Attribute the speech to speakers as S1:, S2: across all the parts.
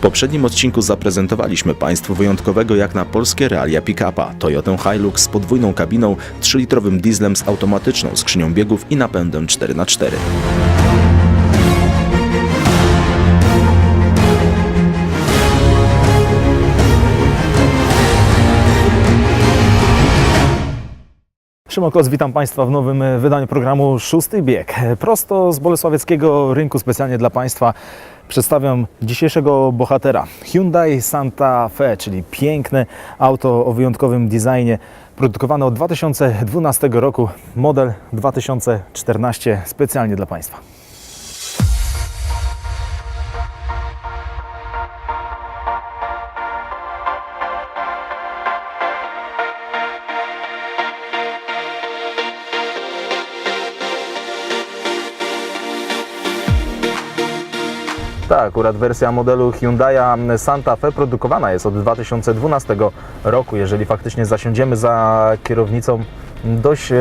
S1: poprzednim odcinku zaprezentowaliśmy Państwu wyjątkowego jak na polskie realia pick-upa Hilux z podwójną kabiną, 3-litrowym dieslem z automatyczną skrzynią biegów i napędem 4x4.
S2: Szymon Kos, witam Państwa w nowym e, wydaniu programu Szósty Bieg. Prosto z Bolesławieckiego Rynku specjalnie dla Państwa przedstawiam dzisiejszego bohatera Hyundai Santa Fe, czyli piękne auto o wyjątkowym designie, produkowane od 2012 roku, model 2014 specjalnie dla Państwa. Tak, akurat wersja modelu Hyundai Santa Fe produkowana jest od 2012 roku. Jeżeli faktycznie zasiądziemy za kierownicą dość e,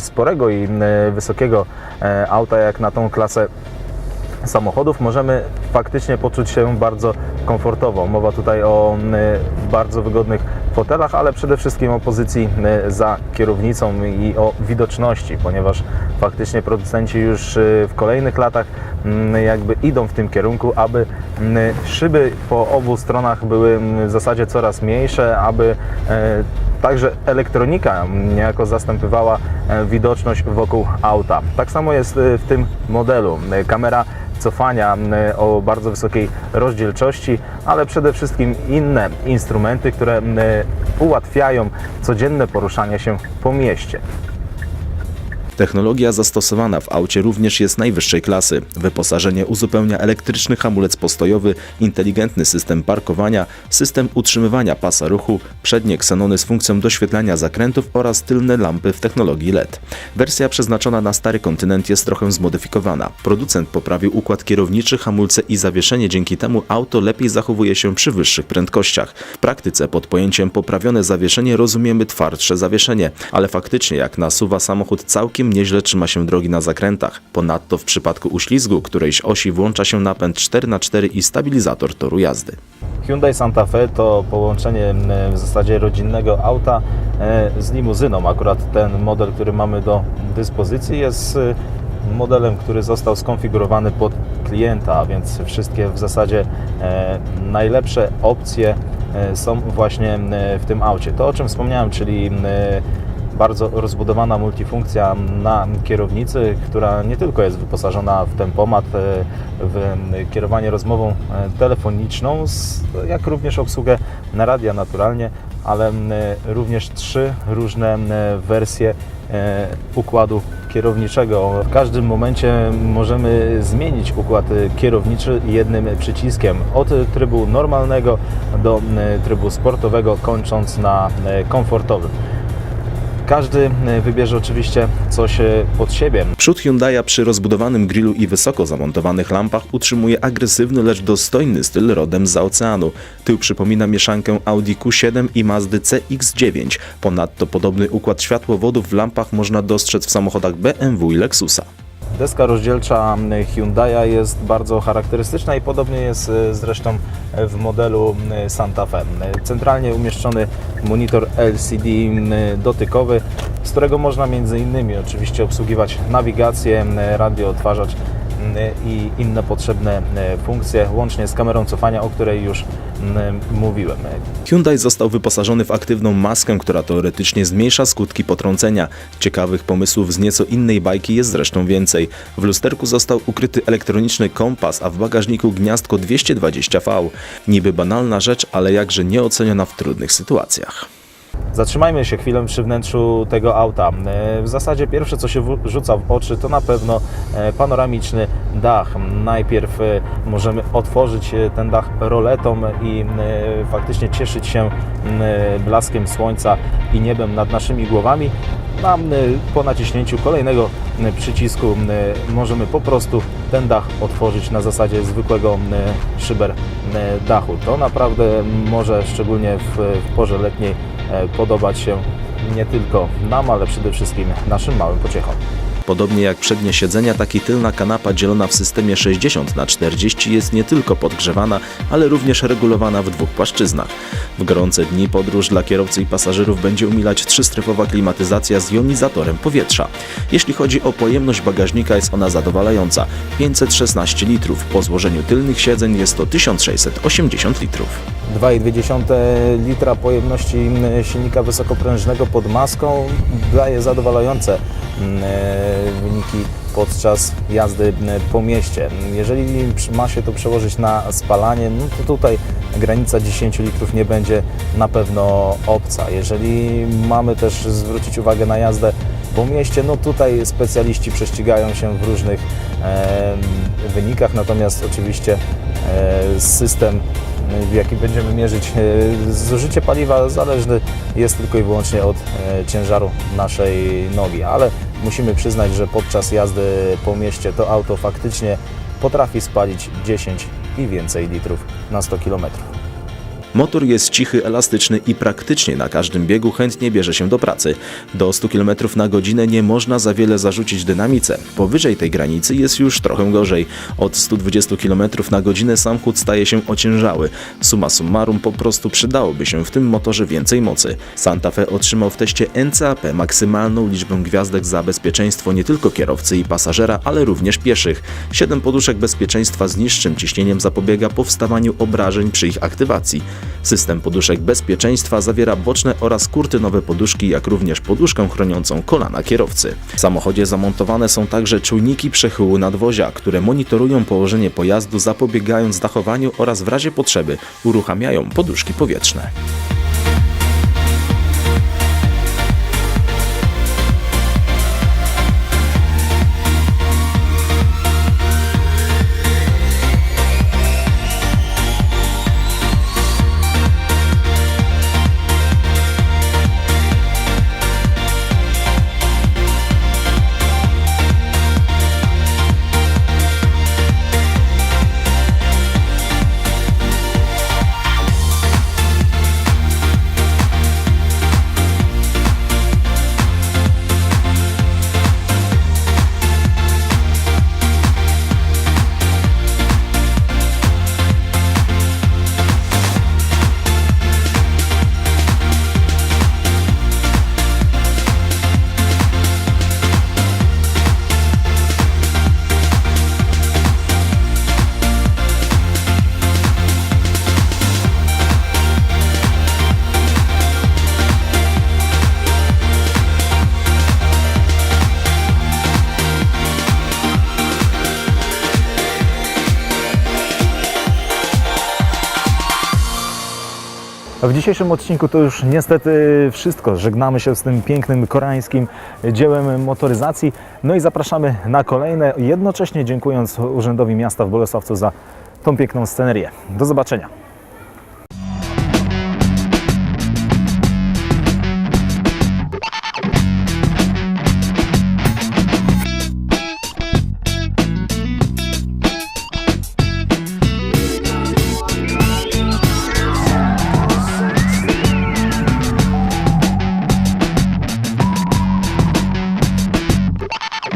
S2: sporego i e, wysokiego e, auta jak na tą klasę samochodów, możemy faktycznie poczuć się bardzo komfortowo. Mowa tutaj o bardzo wygodnych fotelach, ale przede wszystkim o pozycji y, za kierownicą i o widoczności, ponieważ faktycznie producenci już y, w kolejnych latach mm, jakby idą w tym kierunku, aby mm, szyby po obu stronach były mm, w zasadzie coraz mniejsze, aby e, Także elektronika niejako zastępowała e, widoczność wokół auta. Tak samo jest e, w tym modelu. Kamera cofania o bardzo wysokiej rozdzielczości, ale przede wszystkim inne instrumenty, które ułatwiają codzienne poruszanie się po mieście.
S1: Technologia zastosowana w aucie również jest najwyższej klasy. Wyposażenie uzupełnia elektryczny hamulec postojowy, inteligentny system parkowania, system utrzymywania pasa ruchu, przednie ksenony z funkcją doświetlania zakrętów oraz tylne lampy w technologii LED. Wersja przeznaczona na stary kontynent jest trochę zmodyfikowana. Producent poprawił układ kierowniczy, hamulce i zawieszenie, dzięki temu auto lepiej zachowuje się przy wyższych prędkościach. W praktyce pod pojęciem poprawione zawieszenie rozumiemy twardsze zawieszenie, ale faktycznie jak nasuwa samochód całkiem nieźle trzyma się drogi na zakrętach. Ponadto w przypadku uślizgu którejś osi włącza się napęd 4x4 i stabilizator toru jazdy.
S2: Hyundai Santa Fe to połączenie w zasadzie rodzinnego auta e, z limuzyną. Akurat ten model, który mamy do dyspozycji jest e, modelem, który został skonfigurowany pod klienta, a więc wszystkie w zasadzie e, najlepsze opcje są właśnie w tym aucie. To o czym wspomniałem, czyli bardzo rozbudowana multifunkcja na kierownicy, która nie tylko jest wyposażona w tempomat, e, w kierowanie rozmową e, telefoniczną, jak również obsługę na radia naturalnie, ale również trzy różne wersje e, układu kierowniczego. W każdym momencie możemy zmienić układ kierowniczy jednym przyciskiem od trybu normalnego do trybu sportowego, kończąc na komfortowym. Każdy e, wybierze oczywiście coś e, pod siebie.
S1: Przód Hyundai'a przy rozbudowanym grillu i wysoko zamontowanych lampach utrzymuje agresywny, lecz dostojny styl rodem z oceanu. Tył przypomina mieszankę Audi Q7 i Mazdy CX-9. Ponadto podobny układ światłowodów w lampach można dostrzec w samochodach BMW i Lexusa.
S2: Deska rozdzielcza Hyundai'a jest bardzo charakterystyczna i podobnie jest e, zresztą w modelu e, Santa Fe. Centralnie umieszczony monitor LCD dotykowy, z którego można między innymi oczywiście obsługiwać nawigację, radio odtwarzacz i inne potrzebne funkcje, łącznie z kamerą cofania, o której już mówiłem.
S1: Hyundai został wyposażony w aktywną maskę, która teoretycznie zmniejsza skutki potrącenia. Ciekawych pomysłów z nieco innej bajki jest zresztą więcej. W lusterku został ukryty elektroniczny kompas, a w bagażniku gniazdko 220V. Niby banalna rzecz, ale jakże nieoceniona w trudnych sytuacjach.
S2: Zatrzymajmy się chwilę przy wnętrzu tego auta. W zasadzie pierwsze, co się rzuca w oczy, to na pewno panoramiczny dach. Najpierw e, możemy otworzyć e, ten dach roletą i e, faktycznie cieszyć się e, blaskiem słońca i niebem nad naszymi głowami. A po naciśnięciu kolejnego przycisku możemy po prostu ten dach otworzyć na zasadzie zwykłego szyber dachu. To naprawdę może szczególnie w, porze letniej e, podobać się nie tylko nam, ale przede wszystkim naszym małym pociechom.
S1: Podobnie jak przednie siedzenia, tak i tylna kanapa dzielona w systemie 60 na 40 jest nie tylko podgrzewana, ale również regulowana w dwóch płaszczyznach. W gorące dni podróż dla kierowcy i pasażerów będzie umilać trzystryfowa klimatyzacja z jonizatorem powietrza. Jeśli chodzi o pojemność bagażnika, jest ona zadowalająca 516 litrów. Po złożeniu tylnych siedzeń jest to 1680 litrów.
S2: 2,2 litra pojemności silnika wysokoprężnego pod maską daje zadowalające mm, e, wyniki podczas jazdy mm, po mieście. Jeżeli ma się to przełożyć na spalanie, no to tutaj granica 10 litrów nie będzie na pewno obca. Jeżeli mamy też zwrócić uwagę na jazdę po mieście, no tutaj specjaliści prześcigają się w różnych e, wynikach, natomiast oczywiście e, system w jaki będziemy mierzyć e, zużycie paliwa zależny jest tylko i wyłącznie od e, ciężaru naszej nogi, ale musimy przyznać, że podczas jazdy po mieście to auto faktycznie potrafi spalić 10 i więcej litrów na 100 km.
S1: Motor jest cichy, elastyczny i praktycznie na każdym biegu chętnie bierze się do pracy. Do 100 km na godzinę nie można za wiele zarzucić dynamice. Powyżej tej granicy jest już trochę gorzej. Od 120 km na godzinę samochód staje się ociężały. Summa summarum po prostu przydałoby się w tym motorze więcej mocy. Santa Fe otrzymał w teście NCAP maksymalną liczbę gwiazdek za bezpieczeństwo nie tylko kierowcy i pasażera, ale również pieszych. 7 poduszek bezpieczeństwa z niższym ciśnieniem zapobiega powstawaniu obrażeń przy ich aktywacji. System poduszek bezpieczeństwa zawiera boczne oraz kurtynowe poduszki, jak również poduszkę chroniącą kolana kierowcy. W samochodzie zamontowane są także czujniki przechyłu nadwozia, które monitorują położenie pojazdu, zapobiegając dachowaniu oraz w razie potrzeby uruchamiają poduszki powietrzne.
S2: W dzisiejszym odcinku to już niestety wszystko. Żegnamy się z tym pięknym koreańskim dziełem motoryzacji. No i zapraszamy na kolejne, jednocześnie dziękując Urzędowi Miasta w Bolesławcu za tą piękną scenerię. Do zobaczenia.